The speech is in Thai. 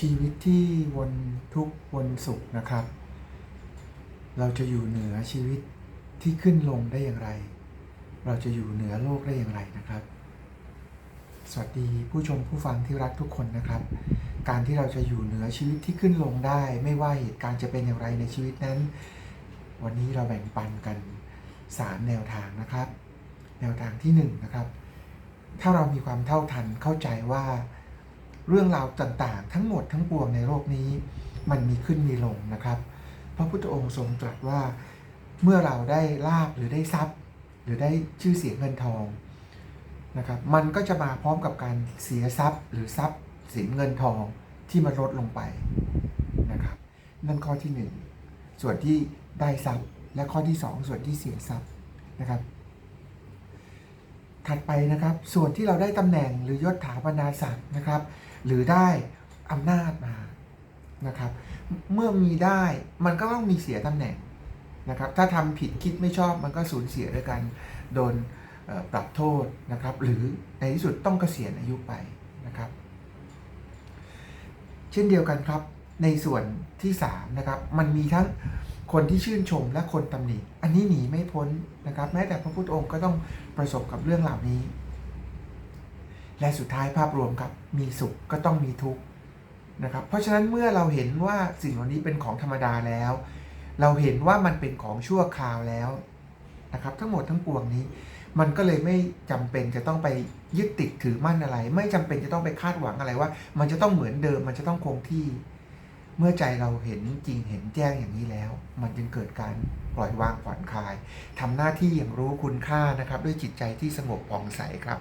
ชีวิตที่วนทุกข์วนสุขนะครับ เราจะอยู่เหนือชีวิตที่ขึ้นลงได้อย่างไร เราจะอยู่เหนือโลกได้อย่างไรนะครับ สวัสดีผู้ชมผู้ฟังที่รักทุกคนนะครับ การที่เราจะอยู่เหนือชีวิตที่ขึ้นลงได้ ไม่ว่าเหตุการณ์จะเป็นอย่างไรในชีวิตนั้น วันนี้เราแบ่งปันกันสามแนวทางนะครับ แนวทางที่หนึ่งนะครับ ถ้าเรามีความเท่าทันเข้าใจว่า เรื่องราวต่างๆ ทั้งหมดทั้งปวงในโลกนี้ มันมีขึ้นมีลงนะครับ พระพุทธองค์ทรงตรัสว่าเมื่อเราได้ลาบหรือได้ทรัพย์ หรือได้ชื่อเสียงเงินทองนะครับมันก็จะมาพร้อมกับการเสียทรัพย์ หรือทรัพย์สินเงินทองที่มันลดลงไปนะครับนั่นข้อที่หนึ่งส่วนที่ได้ทรัพย์ และข้อที่สองส่วนที่เสียทรัพย์นะครับ ถัดไปนะครับส่วนที่เราได้ตำแหน่งหรือยศถาบรรดาศักดิ์นะครับ หรือได้อำนาจมานะครับ เมื่อมีได้มันก็ต้องมีเสียตำแหน่งนะครับ ถ้าทำผิดคิดไม่ชอบมันก็สูญเสียด้วยกันโดนปรับโทษนะครับ หรือในที่สุดต้องเกษียณอายุไปนะครับ เช่นเดียวกันครับในส่วนที่3นะครับมันมีทั้งคนที่ชื่นชมและคนตำหนิ อันนี้หนีไม่พ้นนะครับ แม้แต่พระพุทธองค์ก็ต้องประสบกับเรื่องเหล่านี้ และสุดท้ายภาพรวมครับมีสุขก็ต้องมีทุกข์นะครับเพราะฉะนั้นเมื่อเราเห็นว่าสิ่งเหล่านี้เป็นของธรรมดาแล้ว เราเห็นว่ามันเป็นของชั่วคราวแล้วนะครับทั้งหมดทั้งปวงนี้ มันก็เลยไม่จำเป็นจะต้องไปยึดติดถือมั่นอะไร ไม่จำเป็นจะต้องไปคาดหวังอะไรว่า มันจะต้องเหมือนเดิม มันจะต้องคงที่ เมื่อใจเราเห็นจริงเห็นแจ้งอย่างนี้แล้ว มันจึงเกิดการปล่อยวางผ่อนคลายทำหน้าที่อย่างรู้คุณค่านะครับ ด้วยจิตใจที่สงบผ่องใสครับ